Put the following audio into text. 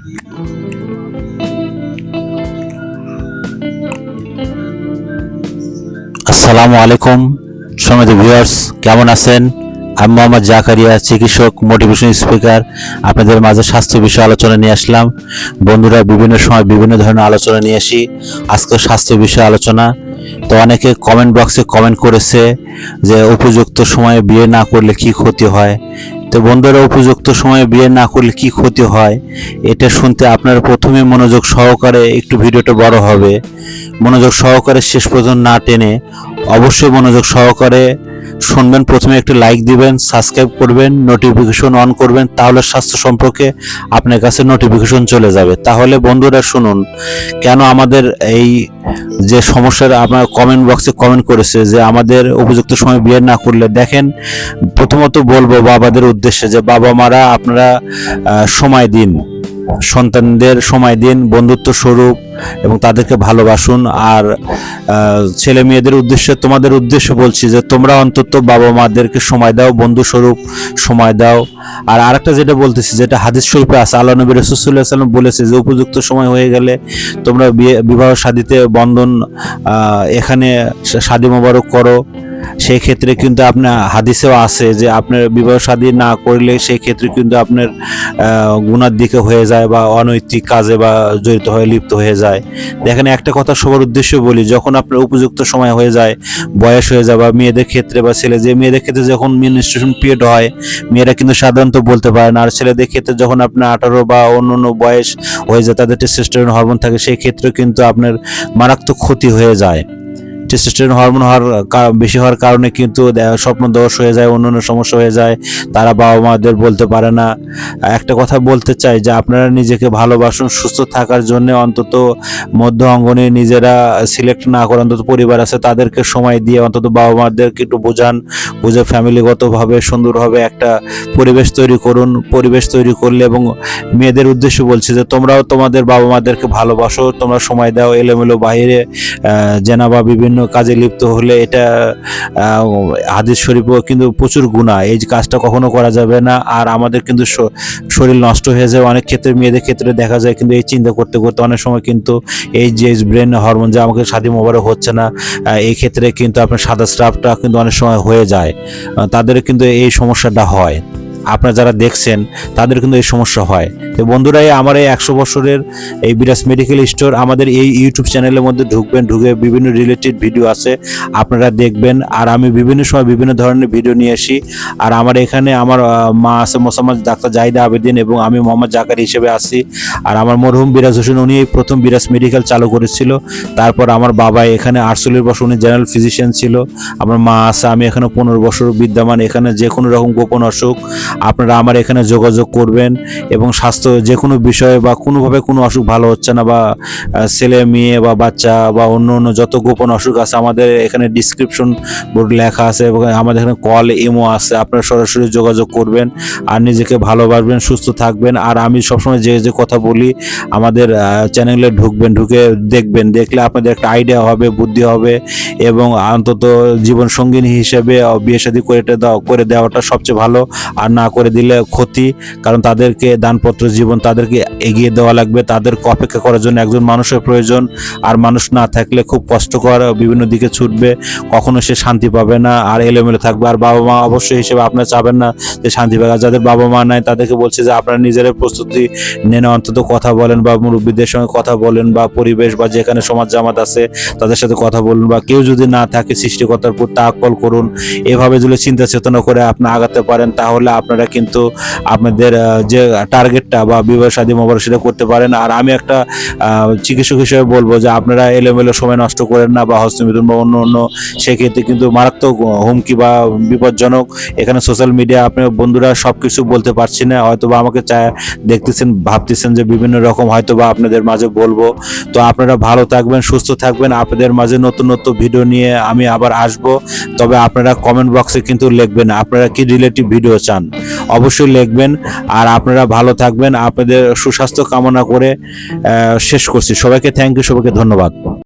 আসসালামু আলাইকুম সমিত ভিউয়ার্স কেমন আছেন? আমি মোহাম্মদ জাকারিয়া, চিকিৎসক মোটিভেশন স্পিকার আপনাদের মাঝে স্বাস্থ্য বিষয়ে আলোচনা নিয়ে আসলাম। বন্ধুরা, বিভিন্ন সময় বিভিন্ন ধরনের আলোচনা নিয়ে আসি। আজকে স্বাস্থ্য বিষয়ে আলোচনা। তো অনেকে কমেন্ট বক্সে কমেন্ট করেছে যে, উপযুক্ত সময়ে বিয়ে না করলে কি ক্ষতি হয়? তো বন্ধুরা, উপযুক্ত সময়ে বিয়ে না করলে কি ক্ষতি হয়? এটা শুনতে আপনার প্রথমে মনোযোগ সহকারে একটু ভিডিওটা বড় হবে। মনোযোগ সহকারে শেষ পর্যন্ত না টেনে অবশ্যই মনোযোগ সহকারে শুনবেন, প্রথমে একটি লাইক দিবেন সাবস্ক্রাইব করবেন নোটিফিকেশন অন করবেন, তাহলে স্বাস্থ্য সম্পর্কে আপনার কাছে নোটিফিকেশন চলে যাবে। তাহলে বন্ধুরা শুনুন, কেন আমাদের এই যে সমস্যার আপনার কমেন্ট বক্সে কমেন্ট করেছে যে আমাদের উপযুক্ত সময় বিয়ে না করলে, দেখেন, প্রথমত বলব বাবাদের উদ্দেশ্যে যে বাবা মারা আপনারা সময় দিন। সন্তানদের সময় দিন, বন্ধুত্ব স্বরূপ এবং তাদেরকে ভালোবাসুন। আর ছেলে মেয়েদের উদ্দেশ্যে, তোমাদের উদ্দেশ্যে বলছি যে, তোমরা অন্তত বাবা মাদেরকে সময় দাও, বন্ধু স্বরূপ সময় দাও। আর আরেকটা যেটা বলতেছি, যেটা হাদিস শরীফে আছে, আল্লাহ নবী রসুল্লাহ সাল্লাম বলেছে যে, উপযুক্ত সময় হয়ে গেলে তোমরা বিয়ে, বিবাহ শাদিতে বন্ধন এখানে শাদি মোবারক করো। সেই ক্ষেত্রে কিন্তু আপনার হাদিসেও আছে যে আপনার বিবাহ শাদী না করলে সেই ক্ষেত্রে কিন্তু আপনার গুণার দিকে হয়ে যায় বা অনৈতিক কাজে বা জড়িত হয়ে, লিপ্ত হয়ে যায়। দেখেন একটা কথা সবার উদ্দেশ্য বলি, যখন আপনার উপযুক্ত সময় হয়ে যায়, বয়স হয়ে যায় বা মেয়েদের ক্ষেত্রে বা ছেলে, যে মেয়েদের ক্ষেত্রে যখন মিনিস্ট্রেশন পিরিয়ড হয়, মেয়েরা কিন্তু সাধারণত বলতে পারে না। আর ছেলেদের ক্ষেত্রে যখন আপনার আঠারো বা অন্য অন্য বয়স হয়ে যায়, তাদের টেস্টোস্টেরন হরমোন থাকে সেই ক্ষেত্রে কিন্তু আপনার মারাত্মক ক্ষতি হয়ে যায়। টেস্টোস্টেরন হরমোন হওয়ার বেশি হওয়ার কারণে কিন্তু স্বপ্ন দোষ হয়ে যায়, অন্য অন্য সমস্যা হয়ে যায়, তারা বাবা মাদের বলতে পারে না। একটা কথা বলতে চাই যে আপনারা নিজেকে ভালোবাসুন, সুস্থ থাকার জন্য অন্তত মধ্য অঙ্গনে নিজেরা সিলেক্ট না করে, অন্তত পরিবার আছে, তাদেরকে সময় দিয়ে অন্তত বাবা মাদেরকে একটু বোঝান, বুঝে ফ্যামিলিগতভাবে সুন্দরভাবে একটা পরিবেশ তৈরি করুন, পরিবেশ তৈরি করলে এবং মেয়েদের উদ্দেশ্যে বলছি যে তোমরাও তোমাদের বাবা মাদেরকে ভালোবাসো, তোমরা সময় দাও, এলোমেলো বাইরে জেনা বা বিভিন্ন কাজে লিপ্ত হলে এটা হাদিস শরীফও কিন্তু প্রচুর গুণা এই কাজটা কখনো করা যাবে না, আর আমাদের কিন্তু শরীর নষ্ট হয়ে যায়। অনেক ক্ষেত্রে, মেয়েদের ক্ষেত্রে দেখা যায় কিন্তু এই চিন্তা করতে করতে অনেক সময় কিন্তু এই যে ব্রেন হরমোন যে আমাকে স্বাধী মোবারক হচ্ছে না এই ক্ষেত্রে কিন্তু আপনার সাদা স্রাবটা কিন্তু অনেক সময় হয়ে যায়। তাদের কিন্তু এই সমস্যাটা হয়। আপনারা যারা দেখছেন, তাদের কিন্তু এই সমস্যা হয়। তো বন্ধুরা আমার এই একশো বছরের এই বিরাজ মেডিকেল স্টোর আমাদের এই ইউটিউব চ্যানেলের মধ্যে ঢুকবেন, ঢুকে বিভিন্ন রিলেটেড ভিডিও আছে। আপনারা দেখবেন, আর আমি বিভিন্ন সময় বিভিন্ন ধরনের ভিডিও নিয়ে আসি। আর আমার এখানে আমার মা আছে মোসাম্মদ ডাক্তার জাহিদা আবেদিন এবং আমি মোহাম্মদ জাকার হিসেবে আছি। আর আমার মরহুম বিরাজ হোসেন, উনি এই প্রথম বিরাজ মেডিকেল চালু করেছিল। তারপর আমার বাবা এখানে আটচল্লিশ বছর উনি জেনারেল ফিজিশিয়ান ছিল। আমার মা আছে, আমি এখানে পনেরো বছর বিদ্যমান, এখানে যে কোনো রকম গোপন অসুখ। আপনারা আমার এখানে যোগাযোগ করবেন এবং স্বাস্থ্য যে কোনো বিষয়ে বা কোনোভাবে কোনো অসুখ ভালো হচ্ছে না বা ছেলে, মেয়ে বা বাচ্চা বা অন্য অন্য যত গোপন অসুখ আছে, আমাদের এখানে ডিসক্রিপশন বোর্ড লেখা আছে এবং আমাদের এখানে কল এমও আছে। আপনারা সরাসরি যোগাযোগ করবেন আর নিজেকে ভালোবাসবেন সুস্থ থাকবেন। আর আমি সবসময় যে যে কথা বলি, আমাদের চ্যানেলে ঢুকবেন, ঢুকে দেখবেন। দেখলে আপনাদের একটা আইডিয়া হবে, বুদ্ধি হবে এবং অন্তত জীবন সঙ্গিনী হিসেবে বিয়ে শাদী করে করে দেওয়াটা সবচেয়ে ভালো। আর না করে দিলে ক্ষতি কারণ তাদেরকে দানপত্র, জীবন তাদেরকে এগিয়ে দেওয়া লাগবে। তাদেরকে অপেক্ষা করার জন্য একজন মানুষের প্রয়োজন, আর মানুষ না থাকলে খুব কষ্টকর বিভিন্ন দিকে ছুটবে। কখনো সে শান্তি পাবে না, আর এলোমেলো থাকবে। আর বাবা মা অবশ্যই হিসেবে আপনারা চাবেন না যে শান্তি পাবে। যাদের বাবা মা নাই, তাদেরকে বলছে যে আপনারা নিজেরাই প্রস্তুতি নেন, অন্তত কথা বলেন, বা মুরব্বীদের সঙ্গে কথা বলেন, বা পরিবেশ, বা যেখানে সমাজ জামাত আছে, তাদের সাথে কথা বলুন, বা কেউ যদি না থাকে সৃষ্টিকর্তার উপর তাকল করুন। এভাবে যদি চিন্তা চেতনা করে আপনি আগাতে পারেন, তাহলে আপনারা কিন্তু আপনাদের যে টার্গেটটা বা বিবাহ শাদী মোবারক সেটা করতে পারেন। আর আমি একটা চিকিৎসক হিসেবে বলব যে আপনারা এলোমেলো সময় নষ্ট করেন না বা হস্তমিথুন বা অন্য অন্য সেক্ষেত্রে কিন্তু মারাত্মক হুমকি বা বিপজ্জনক। এখানে সোশ্যাল মিডিয়া আপনার বন্ধুরা সব কিছু বলতে পারছি না হয়তো বা আমাকে চায়, দেখতেছেন, ভাবতেছেন যে বিভিন্ন রকম হয়তো বা আপনাদের মাঝে বলব। তো আপনারা ভালো থাকবেন, সুস্থ থাকবেন। আপনাদের মাঝে নতুন নতুন ভিডিও নিয়ে আমি আবার আসব। তবে আপনারা কমেন্ট বক্সে কিন্তু লিখবেন আপনারা কি রিলেটিভ ভিডিও চান। অবশ্যই লিখবেন। আর আপনারা ভালো থাকবেন। আপনাদের সুস্বাস্থ্য কামনা করে শেষ করছি। সবাইকে থ্যাংক ইউ সবাইকে ধন্যবাদ।